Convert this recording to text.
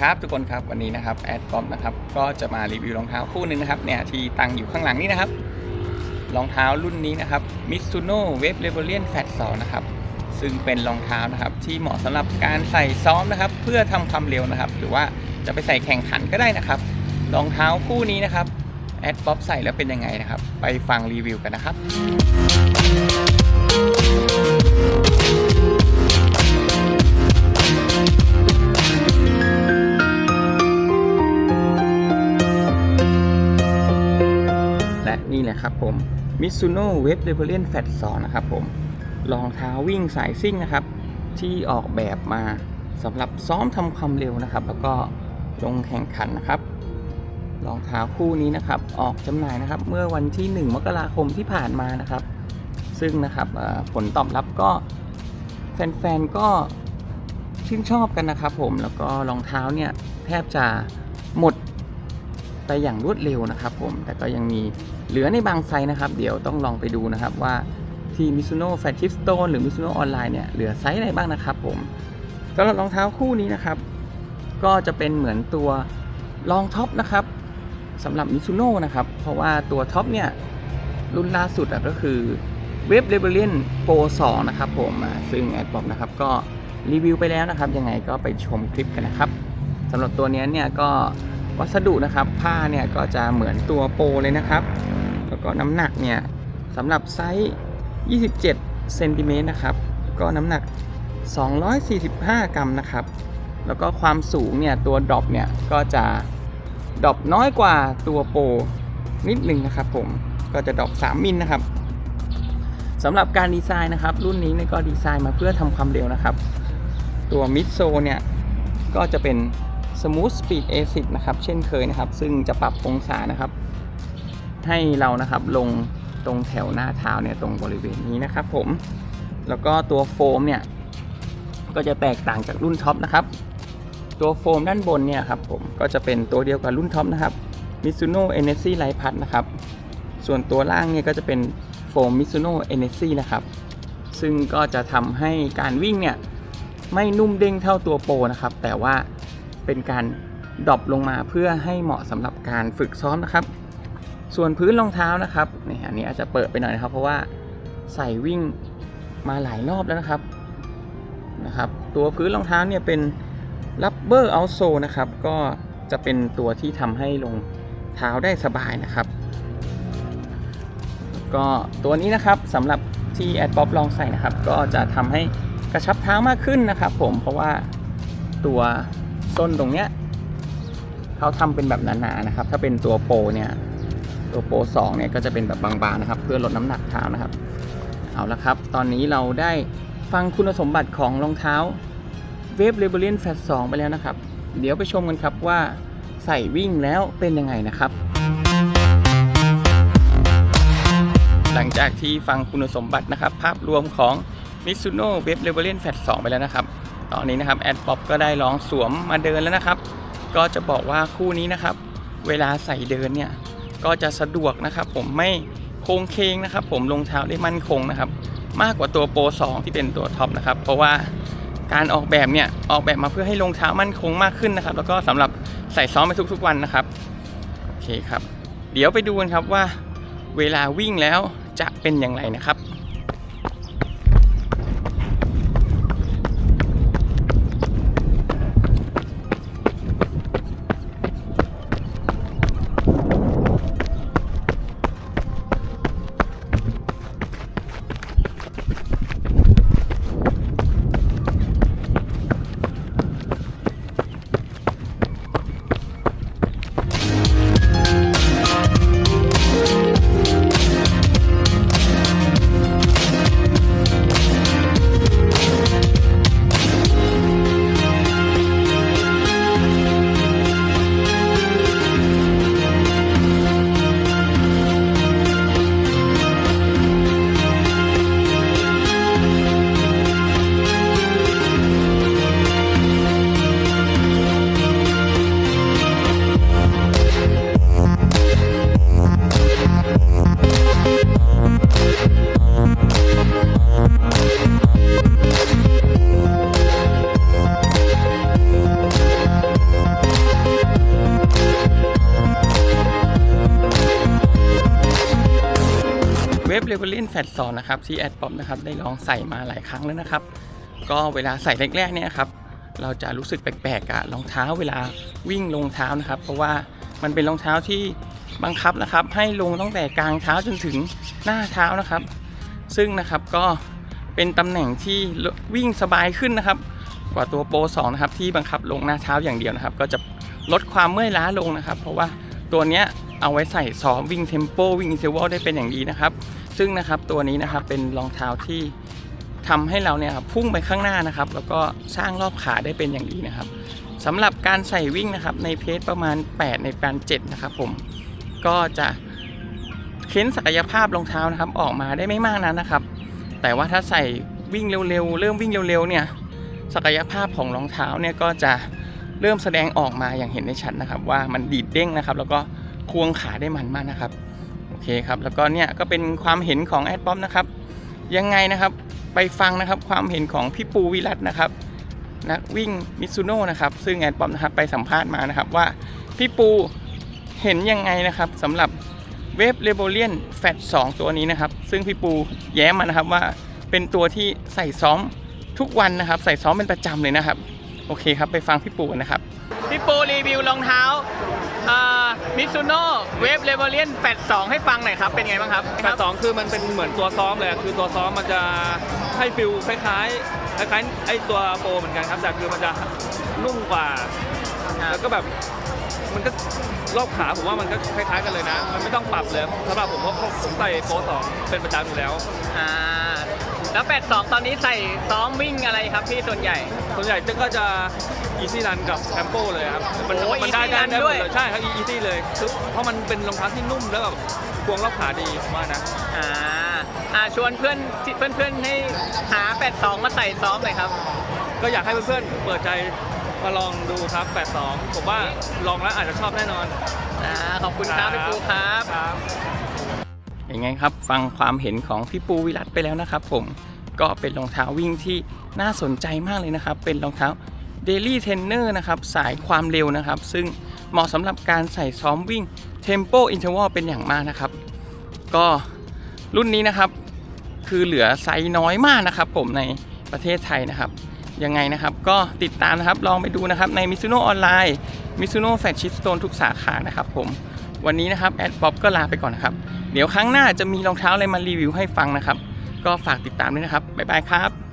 ครับทุกคนครับวันนี้นะครับแอดป๊อปนะครับก็จะมารีวิวรองเท้าคู่หนึ่งนะครับเนี่ยที่ตั้งอยู่ข้างหลังนี้นะครับรองเท้ารุ่นนี้นะครับ Mizuno Wave Rebellion Fat 2นะครับซึ่งเป็นรองเท้านะครับที่เหมาะสำหรับการใส่ซ้อมนะครับ เพื่อทำความเร็วนะครับ หรือว่าจะไปใส่แข่งขันก็ได้นะครับรองเท้าคู่นี้นะครับแอดป๊อปใส่แล้วเป็นยังไงนะครับ ไปฟังรีวิวกันนะครับ นี่แหละครับผม Mizuno Wave Rebellion Fat 2นะครับผมรองเท้าวิ่งสายซิ่งนะครับ ที่ออกแบบมาสำหรับซ้อมทำความเร็วนะครับ แล้วก็ลงแข่งขันนะครับรองเท้าคู่นี้นะครับ ออกจำหน่ายนะครับ เมื่อวันที่ 1 มกราคมที่ผ่านมานะครับ ซึ่งนะครับผลตอบรับก็แฟนๆก็ชื่นชอบกันนะครับผมแล้วก็รองเท้าเนี่ยแทบจะหมดไปอย่างรวดเร็วนะครับผมแต่ก็ยังมี เหลือในบางไซส์นะครับ เดี๋ยวต้องลองไปดูนะครับว่าที่ Mizuno f a t c h i p Stone หรือ Mizuno Online เนี่ยเหลือไซส์อะไรบ้างนะครับผมสำหรับรองเท้าคู่นี้นะครับ ก็จะเป็นเหมือนตัวรองท็อปนะครับสำหรับ Mizuno นะครับ เพราะว่าตัวท็อปเนี่ยรุ่นล่าสุดก็คือ Web Rebellion Pro 2นะครับผมซึ่งแอดบอกนะครับก็รีวิวไปแล้วนะครับ ยังไงก็ไปชมคลิปกันนะครับสำหรับตัวนี้เนี่ยก็วัสดุนะครับ ผ้าเนี่ยก็จะเหมือนตัวโปรเลยนะครับ แล้วก็น้ำหนักเนี่ยสำหรับไซส์ 27เซนติเมตรนะครับ ก็น้ำหนัก 245 กรัมนะครับ แล้วก็ความสูงเนี่ยตัวดรอปเนี่ยก็จะดรอปน้อยกว่าตัวโปรนิดนึงนะครับผมก็จะดรอป3มิลนะครับสำหรับการดีไซน์นะครับ รุ่นนี้เนี่ยก็ดีไซน์มาเพื่อทำความเร็วนะครับ ตัวมิดโซเนี่ยก็จะเป็น Smooth Speed A10 นะครับ เช่นเคยนะครับ ซึ่งจะปรับองศานะครับ ให้เรานะครับลงตรงแถวหน้าเท้าเนี่ยตรงบริเวณนี้นะครับผมแล้วก็ตัวโฟมเนี่ยก็จะแตกต่างจากรุ่นท็อปนะครับตัวโฟมด้านบนเนี่ยครับผมก็จะเป็นตัวเดียวกับรุ่นท็อปนะครับ Mizuno Energy Light Plus นะครับส่วนตัวล่างเนี่ยก็จะเป็นโฟม Mizuno Energy นะครับซึ่งก็จะทำให้การวิ่งเนี่ยไม่นุ่มเด้งเท่าตัวโปรนะครับ แต่ว่าเป็นการดรอปลงมาเพื่อให้เหมาะสำหรับการฝึกซ้อมนะครับ ส่วนพื้นรองเท้านะครับนี่อันนี้อาจจะเปิดไปหน่อยนะครับ เพราะว่าใส่วิ่งมาหลายรอบแล้วนะครับนะครับ ตัวพื้นรองเท้าเนี่ยเป็น rubber outsole นะครับ ก็จะเป็นตัวที่ทำให้ลงเท้าได้สบายนะครับ ก็ตัวนี้นะครับสำหรับที่แอดป๊อปลองใส่นะครับ ก็จะทำให้กระชับเท้ามากขึ้นนะครับ ผมเพราะว่าตัวส้นตรงเนี้ยเขาทำเป็นแบบหนาๆนะครับ ถ้าเป็นตัวโปรเนี่ย ตัวโปร2เนี่ยก็จะเป็นแบบบางๆนะครับ เพื่อลดน้ำหนักเท้านะครับ เอาละครับ ตอนนี้เราได้ฟังคุณสมบัติของรองเท้า w a v e Rebellion Fat 2ไปแล้วนะครับ เดี๋ยวไปชมกันครับว่าใส่วิ่งแล้วเป็นยังไงนะครับ หลังจากที่ฟังคุณสมบัตินะครับ ภาพรวมของ Mizuno Wave Rebellion Fat 2 ไปแล้วนะครับ ตอนนี้นะครับแอดป๊อปก็ได้ลองสวมมาเดินแล้วนะครับ ก็จะบอกว่าคู่นี้นะครับ เวลาใส่เดินเนี่ย ก็จะสะดวกนะครับ ผมไม่โค้งเคงนะครับ ผมลงเท้าได้มั่นคงนะครับ มากกว่าตัวโปร2ที่เป็นตัวท็อปนะครับ เพราะว่าการออกแบบเนี่ยออกแบบมาเพื่อให้ลงเท้ามั่นคงมากขึ้นนะครับ แล้วก็สำหรับใส่ซ้อมไปทุกๆวันนะครับโอเคครับ เดี๋ยวไปดูกันครับว่า เวลาวิ่งแล้วจะเป็นอย่างไรนะครับ ฟเรเวลเลนแฟตซอนนะครับที่แอดป๊อปนะครับได้ลองใส่มาหลายครั้งแล้วนะครับ ก็เวลาใส่แรกๆเนี่ยครับเราจะรู้สึกแปลกๆกับรองเท้าเวลาวิ่งลงเท้านะครับ เพราะว่ามันเป็นรองเท้าที่บังคับนะครับ ให้ลงตั้งแต่กลางเท้าจนถึงหน้าเท้านะครับ ซึ่งนะครับก็เป็นตำแหน่งที่วิ่งสบายขึ้นนะครับ กว่าตัวโปร2นะครับที่บังคับลงหน้าเท้าอย่างเดียวนะครับ ก็จะลดความเมื่อยล้าลงนะครับ เพราะว่าตัวเนี้ยเอาไว้ใส่ซ้อมวิ่งเทมโปวิ่งเซเวลได้เป็นอย่างดีนะครับ ซึ่งนะครับตัวนี้นะครับเป็นรองเท้าที่ทำให้เราเนี่ยครับพุ่งไปข้างหน้านะครับ แล้วก็สร้างรอบขาได้เป็นอย่างดีนะครับสำหรับการใส่วิ่งนะครับในเพจประมาณ 8 ในการ7นะครับผมก็จะเค้นศักยภาพรองเท้านะครับออกมาได้ไม่มากนั้นนะครับ แต่ว่าถ้าใส่วิ่งเร็วๆ เริ่มวิ่งเร็วๆเนี่ยศักยภาพของรองเท้าเนี่ยก็จะเริ่มแสดงออกมาอย่างเห็นได้ชัดนะครับ ว่ามันดีดเด้งนะครับ แล้วก็ควงขาได้มันมากนะครับ อเคครับแล้วก็เนี่ยก็เป็นความเห็นของแอดป๊อปนะครับยังไงนะครับไปฟังนะครับความเห็นของพี่ปูวิรัตนะครับนักวิ่งมิซูโน่นะครับซึ่งแอดป๊อปนะครับไปสัมภาษณ์มานะครับว่าพี่ปูเห็นยังไงนะครับสำหรับเวฟเรโบเลียนแฟต2ตัวนี้นะครับ ซึ่งพี่ปูแย้มมานะครับว่าเป็นตัวที่ใส่ซ้อมทุกวันนะครับ ใส่ซ้อมเป็นประจำเลยนะครับ โอเคครับไปฟังพี่ปูนะครับ พี่ปูรีวิวรองเท้ามิซูโน่เวฟเรโบเลียนแฟต2ให้ฟังหน่อยครับ เป็นไงบ้างครับแฟสองคือมันเป็นเหมือนตัวซ้อมเลยอะคือตัวซ้อมมันจะให้ฟิลคล้ายๆคล้ายๆไอตัวโปรเหมือนกันครับแต่คือมันจะนุ่มกว่า แล้วก็แบบมันก็รอบขาผมว่ามันก็คล้ายๆกันเลยนะ มันไม่ต้องปรับเลยสำหรับผมเพราะผมใส่โปรสองเป็นประจำอยู่แล้วอ่าแล้วแฟต2ตอนนี้ใส่ซ้อมวิ่งอะไรครับพี่ส่วนใหญ่ ส่วนใหญ่ก็จะ easy run กับ tempo เลยครับมันโอ้มันได้ easy ได้ run ได้หมด้วยดเลยใช่ครับ easy เลยคือเพราะมันเป็นรองเท้าที่นุ่มแล้วแบบควงรอบขาดีผมว่านะ อ่าอ่าชวนเพื่อนเพื่อนเพื่อนๆให้หาแฟต2มาใส่ซ้อมหน่อยครับ ก็อยากให้เพื่อนๆเปิดใจมาลองดูครับ 82 ผมว่าลองแล้วอาจจะชอบแน่นอน อ่าขอบคุณครับพี่ปูครับ ครับ ยังไงครับฟังความเห็นของพี่ปูวิรัตไปแล้วนะครับผมก็เป็นรองเท้าวิ่งที่น่าสนใจมากเลยนะครับ เป็นรองเท้า Daily Trainer นะครับสายความเร็วนะครับ ซึ่งเหมาะสำหรับการใส่ซ้อมวิ่ง Tempo Interval เป็นอย่างมากนะครับ ก็รุ่นนี้นะครับคือเหลือไซส์น้อยมากนะครับผมในประเทศไทยนะครับ ยังไงนะครับก็ติดตามนะครับลองไปดูนะครับใน Mizuno ออนไลน์ Mizuno f a t s h i p Stone ทุกสาขานะครับผมวันนี้นะครับแอดป๊อปก็ลาไปก่อนนะครับ เดี๋ยวครั้งหน้าจะมีรองเท้าอะไรมารีวิวให้ฟังนะครับ ก็ฝากติดตามด้วยนะครับ บ๊ายบายครับ